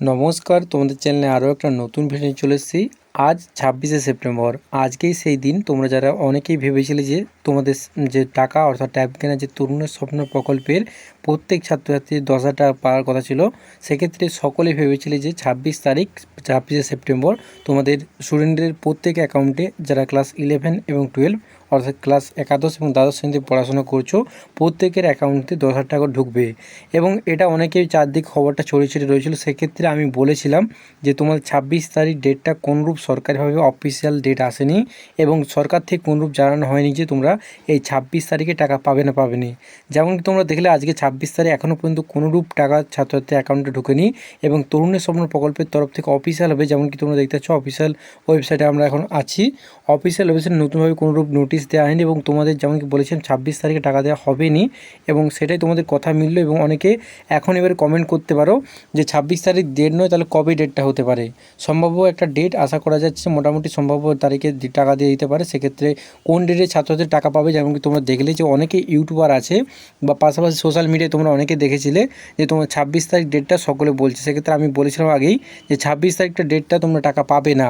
নমস্কার, তোমাদের চ্যানেলে আরও একটা নতুন ভিডিও চলে এসেছি। আজ ছাব্বিশে সেপ্টেম্বর। আজকেই সেই দিন। তোমরা যারা অনেকেই ভেবেছিলে যে তোমাদের যে টাকা অর্থাৎ ট্যাব কেনা যে তরুণের স্বপ্ন প্রকল্পের প্রত্যেক ছাত্রছাত্রীর দশ হাজার টাকা পাওয়ার কথা ছিল, সেক্ষেত্রে সকলে ভেবেছিলে যে ছাব্বিশ তারিখ, ছাব্বিশে সেপ্টেম্বর তোমাদের স্টুডেন্টদের প্রত্যেক অ্যাকাউন্টে যারা ক্লাস ইলেভেন এবং টুয়েলভ অর্থাৎ ক্লাস একাদশ এবং দ্বাদশ শ্রেণীতে পড়াশোনা করছ, প্রত্যেকের অ্যাকাউন্টে দশ হাজার টাকা ঢুকবে। এবং এটা অনেকেই চারদিক খবরটা ছড়িয়ে ছিটিয়ে রয়েছিল, সেক্ষেত্রে আমি বলেছিলাম যে তোমার ছাব্বিশ তারিখ ডেটটা কোনরূপ সরকারিভাবে অফিসিয়াল ডেট আসেনি এবং সরকার থেকে কোনরূপ জানানো হয়নি যে তোমরা এই ছাব্বিশ তারিখে টাকা পাবে না পাবে নি। যেমন তোমরা দেখলে আজকে ছাব্বিশ তারিখ এখনও পর্যন্ত কোনোরূপ টাকা ছাত্রছাত্রী অ্যাকাউন্টে ঢুকেনি এবং তরুণের স্বপ্ন প্রকল্পের তরফ থেকে অফিসিয়াল হবে, যেমন কি তোমরা দেখতে পাচ্ছ অফিসিয়াল ওয়েবসাইটে আমরা এখন আছি। অফিসিয়াল ওয়েবসাইটে নতুনভাবে কোনোরূপ নোটিশ দেওয়া হয়নি এবং তোমাদের যেমন কি বলেছিলাম, ছাব্বিশ তারিখে টাকা দেওয়া হবে নি এবং সেটাই তোমাদের কথা মিললো এবং অনেকে এখন এবারে কমেন্ট করতে পারো যে ছাব্বিশ তারিখ ডেট নয়, তাহলে কবে ডেটটা হতে পারে? সম্ভাব্য একটা ডেট আশা করা যাচ্ছে মোটামুটি সম্ভাব্য তারিখে টাকা দিয়ে দিতে পারে। সেক্ষেত্রে কোন ডেটে ছাত্রদের টাকা পাবে, যেমন কি তোমরা দেখলে যে অনেকে ইউটিউবার আছে, বা পাশাপাশি সোশ্যাল মিডিয়ায় তোমরা অনেকে দেখেছিলে যে তোমরা ছাব্বিশ তারিখ ডেটটা সকলে বলছে। সেক্ষেত্রে আমি বলেছিলাম আগেই যে ছাব্বিশ তারিখটা ডেটটা তোমরা টাকা পাবে না।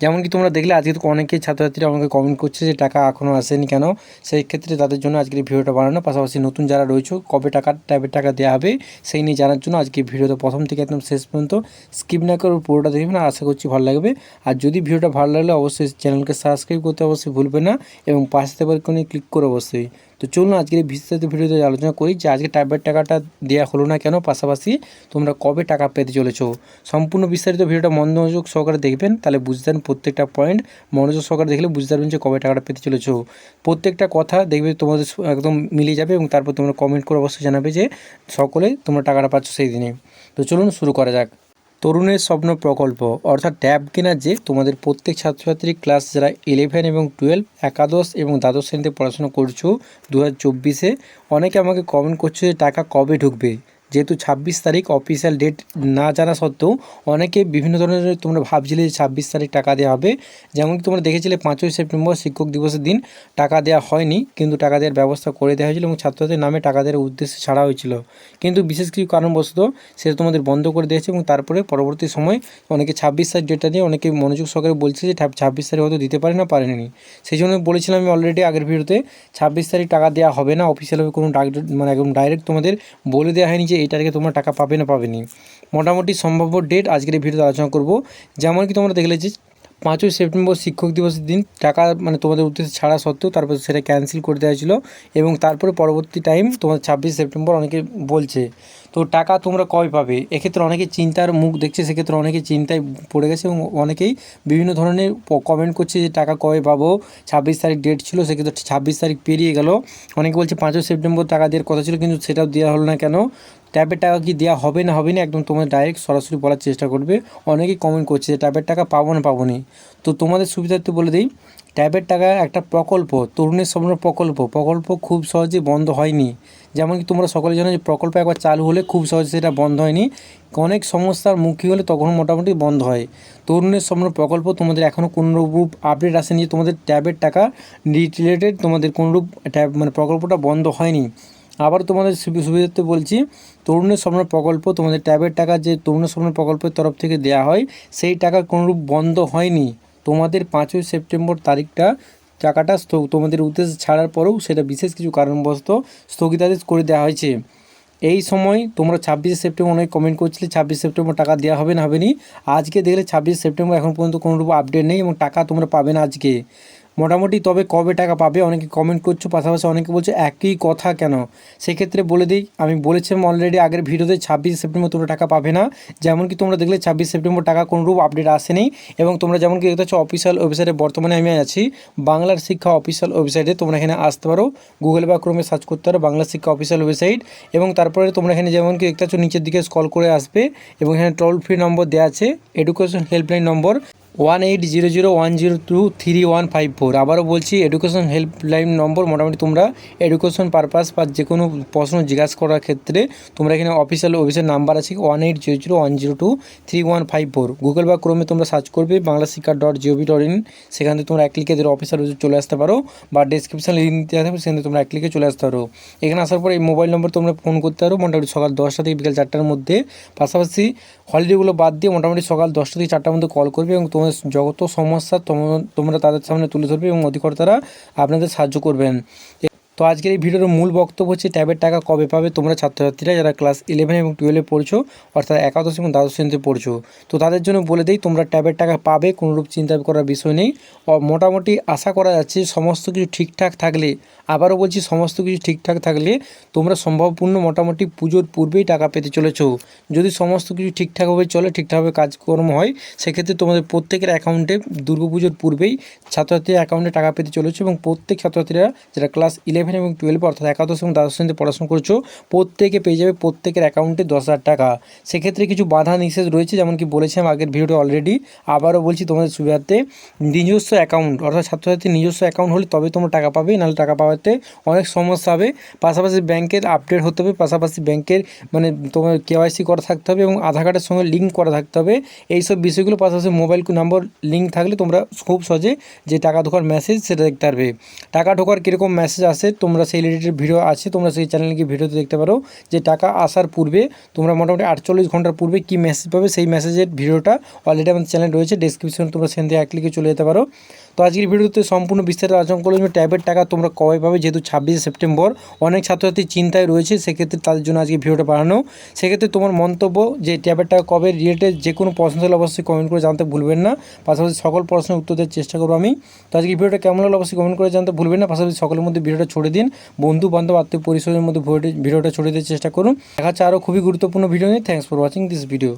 যেমন কি তোমরা দেখলে, আজকে তো অনেকেই ছাত্রছাত্রীরা আমাকে কমেন্ট করছে যে টাকা এখনও আসেনি কেন? সেই ক্ষেত্রে তাদের জন্য আজকের ভিডিওটা বানানো। পাশাপাশি নতুন যারা রয়েছে, কবে টাকা টাইপের টাকা দেওয়া হবে, সেই নিয়ে জানার জন্য আজকে ভিডিওটা প্রথম থেকে একদম শেষ পর্যন্ত স্কিপ না করে পুরোটা দেখবেন। আর আশা করছি ভালো লাগবে। আর যদি ভিডিওটা ভালো লাগলে অবশ্যই চ্যানেলকে সাবস্ক্রাইব করতে অবশ্যই ভুলবে না এবং পাশে কোনো ক্লিক করে অবশ্যই তো চলুন আজকের বিস্তারিত ভিডিওতে আলোচনা করি যে আজকে টাইপের টাকাটা দেওয়া হলো না কেন? পাশাপাশি তোমরা কবে টাকা পেতে চলেছো? সম্পূর্ণ বিস্তারিত ভিডিওটা মনোযোগ সহকারে দেখবেন, তাহলে বুঝতে পারবেন প্রত্যেকটা পয়েন্ট মনোযোগ সহকারে দেখলে বুঝতে পারবেন যে কবে টাকাটা পেতে চলেছো। প্রত্যেকটা কথা দেখবে তোমাদের একদম মিলে যাবে এবং তারপর তোমরা কমেন্ট করে অবশ্যই জানাবে যে সকলে তোমরা টাকাটা পাচ্ছ সেই দিনে। তো চলুন শুরু করা যাক। তরুণের স্বপ্ন প্রকল্প, অর্থাৎ ট্যাব কেনা যে তোমাদের প্রত্যেক ছাত্রছাত্রী ক্লাস যারা ইলেভেন এবং টুয়েলভ একাদশ এবং দ্বাদশ শ্রেণীতে পড়াশোনা করছ দু হাজার চব্বিশে, অনেকে আমাকে কমেন্ট করছে যে টাকা কবে ঢুকবে। যেহেতু ছাব্বিশ তারিখ অফিসিয়াল ডেট না জানা সত্ত্বেও অনেকে বিভিন্ন ধরনের তোমরা ভাবছিলে যে ছাব্বিশ তারিখ টাকা দেওয়া হবে। যেমন তোমরা দেখেছিলে পাঁচই সেপ্টেম্বর শিক্ষক দিবসের দিন টাকা দেওয়া হয়নি, কিন্তু টাকা দেওয়ার ব্যবস্থা করে দেওয়া হয়েছিল এবং ছাত্রদের নামে টাকা দেওয়ার উদ্দেশ্যে ছাড়া হয়েছিল। কিন্তু বিশেষ কিছু কারণবশত সেটা তোমাদের বন্ধ করে দিয়েছে এবং তারপরে পরবর্তী সময় অনেকে ছাব্বিশ তারিখ ডেটটা নিয়ে অনেকে মনোযোগ সহকারে বলছে যে ছাব্বিশ তারিখ হয়তো দিতে পারে না, পারেনি। সেই জন্য বলেছিলাম আমি অলরেডি আগের ভিডিওতে, ছাব্বিশ তারিখ টাকা দেওয়া হবে না অফিসিয়ালভাবে কোনো মানে একদম ডাইরেক্ট তোমাদের বলে দেওয়া হয়নি যে এই তারিখে তোমরা টাকা পাবে না পাবেনি মোটামুটি সম্ভাব্য ডেট আজকের এই ভিডিওতে আলোচনা করব। যেমন কি তোমরা দেখলে যে পাঁচই সেপ্টেম্বর শিক্ষক দিবসের দিন টাকা মানে তোমাদের উদ্দেশ্যে ছাড়া সত্ত্বেও তারপর সেটা ক্যান্সেল করে দেওয়া হয়েছিল এবং তারপরে পরবর্তী টাইম তোমার ছাব্বিশ সেপ্টেম্বর অনেকে বলছে। তো টাকা তোমরা কবে পাবে? এক্ষেত্রে অনেকে চিন্তার মুখ দেখছে, সেক্ষেত্রে অনেকে চিন্তায় পড়ে গেছে এবং অনেকেই বিভিন্ন ধরনের কমেন্ট করছে যে টাকা কবে পাবো, ছাব্বিশ তারিখ ডেট ছিল, সেক্ষেত্রে ছাব্বিশ তারিখ পেরিয়ে গেল। অনেকে বলছে পাঁচই সেপ্টেম্বর টাকা দেওয়ার কথা ছিল, কিন্তু সেটাও দেওয়া হলো না কেন? ট্যাবের টাকা কি দেওয়া হবে না হবে না একদম তোমাদের ডাইরেক্ট সরাসরি বলার চেষ্টা করবে। অনেকেই কমেন্ট করছে যে ট্যাবের টাকা পাবো না পাবো নি। তো তোমাদের সুবিধার্থে বলে দিই ট্যাবের টাকা একটা প্রকল্প, তরুণের স্বপ্ন প্রকল্প প্রকল্প খুব সহজে বন্ধ হয়নি। যেমন কি তোমরা সকলে জানো যে প্রকল্প একবার চালু হলে খুব সহজে সেটা বন্ধ হয়নি। অনেক সমস্যার মুখী হলে তখন মোটামুটি বন্ধ হয়। তরুণের স্বপ্ন প্রকল্প তোমাদের এখনও কোনো রূপ আপডেট আসেনি তোমাদের ট্যাবের টাকা রিলেটেড তোমাদের কোনোরূপ ট্যাব মানে প্রকল্পটা বন্ধ হয়নি। আবার তোমাদের সুবি- সুবিধার্থে বলছি তরুণের স্বপ্ন প্রকল্প তোমাদের ট্যাবের টাকা যে তরুণের স্বপ্ন প্রকল্পের তরফ থেকে দেওয়া হয়, সেই টাকা কোনোরূপ বন্ধ হয়নি। তোমাদের পাঁচই সেপ্টেম্বর তারিখটা টাকাটা তোমাদের উদ্দেশ্যে ছাড়ার পরেও সেটা বিশেষ কিছু কারণবশত স্থগিতাদেশ করে দেওয়া হয়েছে। এই সময় তোমরা ছাব্বিশে সেপ্টেম্বর অনেক কমেন্ট করছিলে, ছাব্বিশ সেপ্টেম্বর টাকা দেওয়া হবে না, হবে নি। আজকে দেখলে ছাব্বিশে সেপ্টেম্বর এখন পর্যন্ত কোনোরূপ আপডেট নেই এবং টাকা তোমরা পাবে না আজকে। মোটামুটি তবে কবে টাকা পাবে? অনেকে কমেন্ট করছ, পাশাপাশি অনেকে বলছে একই কথা কেন? সেক্ষেত্রে বলে দিই, আমি বলেছিলাম অলরেডি আগের ভিডিওতে ছাব্বিশ সেপ্টেম্বর তোমরা টাকা পাবে না। যেমন কি তোমরা দেখলে ছাব্বিশ সেপ্টেম্বর টাকা কোনো রূপ আপডেট আসেনি এবং তোমরা যেমন কি দেখতে পাচ্ছ অফিসিয়াল ওয়েবসাইটে বর্তমানে আমি আছি, বাংলার শিক্ষা অফিসিয়াল ওয়েবসাইটে তোমরা এখানে আসতে পারো। গুগল বা ক্রমে সার্চ করতে পারো, বাংলা শিক্ষা অফিসিয়াল ওয়েবসাইট এবং তারপরে তোমরা এখানে যেমন কি দেখতে পাচ্ছ, নিচের দিকে স্কল করে আসবে এবং এখানে টোল ফ্রি নম্বর দেওয়া আছে education helpline number one eight zero zero one zero two three one five four. আবারও বলছি এডুকেশন হেল্পলাইন নম্বর মোটামুটি তোমরা এডুকেশন পারপাস বা যে কোনো প্রশ্ন জিজ্ঞাসা করার ক্ষেত্রে তোমরা এখানে অফিসিয়াল অফিসের নাম্বার আছে one eight zero zero one zero two three one five four. Google বা ক্রোমে তোমরা সার্চ করবে বাংলা শিক্ষা ডট জিওভি ডট ইন সেখান থেকে তোমরা এক ক্লিকে এদের অফিসিয়াল চলে আসতে পারো বা ডিসক্রিপশন লিঙ্ক দেওয়া থাকবে সেখানে তোমরা এক ক্লিকে চলে আসতে পারো। এখানে আসার পর এই মোবাইল নম্বর তোমরা ফোন করতে পারো, মোটামুটি সকাল দশটা থেকে বিকাল চারটার মধ্যে। পাশাপাশি হলিডেগুলো বাদ দিয়ে মোটামুটি সকাল দশটা থেকে চারটার মধ্যে কল করবে এবং তোমার যত সমস্যা তোমরা তাদের সামনে তুলে ধরবে এবং অধিকর্তারা আপনাদের সাহায্য করবেন। তো আজকের এই ভিডিওর মূল বক্তব্য হচ্ছে, ট্যাবের টাকা কবে পাবে? তোমরা ছাত্রছাত্রীরা যারা ক্লাস ইলেভেন এবং টুয়েলভে পড়ছো, অর্থাৎ একাদশ এবং দ্বাদশ শ্রেণীতে পড়ছো, তো তাদের জন্য বলে দিই, তোমরা ট্যাবের টাকা পাবে কোনোরূপ চিন্তা করার বিষয় নেই। মোটামুটি আশা করা যাচ্ছে সমস্ত কিছু ঠিকঠাক থাকলে, আবারও বলছি সমস্ত কিছু ঠিকঠাক থাকলে, তোমরা সম্ভবপূর্ণ মোটামুটি পুজোর পূর্বেই টাকা পেতে চলেছো। যদি সমস্ত কিছু ঠিকঠাকভাবে চলে, ঠিকঠাকভাবে কাজকর্ম হয়, সেক্ষেত্রে তোমাদের প্রত্যেকের অ্যাকাউন্টে দুর্গাপুজোর পূর্বেই ছাত্রছাত্রীর অ্যাকাউন্টে টাকা পেতে চলেছে এবং প্রত্যেক ছাত্রছাত্রীরা যারা ক্লাস ইলেভেন এবং টুয়েলভ অর্থাৎ একাদশ এবং দ্বাদশ শ্রেণীতে পড়াশোনা করছ, প্রত্যেকে পেয়ে যাবে প্রত্যেকের অ্যাকাউন্টে দশ হাজার টাকা। সেক্ষেত্রে কিছু বাধা নিষেধ রয়েছে যেমন কি বলেছিলাম আগের ভিডিওতে অলরেডি আবারও বলছি তোমাদের সুবিধার্থে নিজস্ব অ্যাকাউন্ট অর্থাৎ ছাত্রছাত্রীর নিজস্ব অ্যাকাউন্ট হলে তবে তোমরা টাকা পাবে, নাহলে টাকা পাওয়াতে অনেক সমস্যা হবে। পাশাপাশি ব্যাংকের আপডেট হতে হবে, পাশাপাশি ব্যাংকের মানে তোমার কেওয়াইসি করা থাকতে হবে এবং আধার কার্ডের সঙ্গে লিঙ্ক করা থাকতে হবে। এইসব বিষয়গুলো, পাশাপাশি মোবাইল নম্বর লিঙ্ক থাকলে তোমরা খুব সহজে যে টাকা ঢোকার মেসেজ সেটা দেখতে পারবে। টাকা ঢোকার কীরকম মেসেজ আসে তোমরা সেই রিলেটেড ভিডিও আছে, তোমরা সেই চ্যানেলে গিয়ে ভিডিওতে দেখতে পারো যে টাকা আসার পূর্বে তোমরা মোটামুটি আটচল্লিশ ঘণ্টার পূর্বে কী মেসেজ পাবে, সেই মেসেজের ভিডিওটা অলরেডি আমাদের চ্যানেল রয়েছে ডিসক্রিপশনে তোমরা সেখান থেকে এক ক্লিকে চলে যেতে পারো। তো আজকের ভিডিওতে সম্পূর্ণ বিস্তারিত আলোচনা করলাম যে ট্যাবের টাকা তোমরা কবে পাবে, যেহেতু ছাব্বিশে সেপ্টেম্বর। অনেক ছাত্রছাত্রী চিন্তায় রয়েছে, সেক্ষেত্রে তাদের জন্য আজকে ভিডিওটা বানানো। সেক্ষেত্রে তোমার মন্তব্য যে ট্যাবের টাকা কবে রিলেটেড যে কোনো প্রশ্ন থাকলে অবশ্যই কমেন্ট করে জানতে ভুলবেন না। পাশাপাশি সকল প্রশ্নের উত্তর দেওয়ার চেষ্টা করব আমি। তো আজকে ভিডিওটা কেমন লাগল অবশ্যই কমেন্ট করে জানতে ভুলবেন না। পাশাপাশি সকলের মধ্যে ভিডিওটা ছড়িয়ে দিন। বন্ধু বান্ধব আত্মীয় পরিষদের মধ্যে ভিডিওটি- ছড়িয়ে দেওয়ার চেষ্টা করুন। দেখা আরও খুবই গুরুত্বপূর্ণ ভিডিও নিয়ে। Thanks for watching this video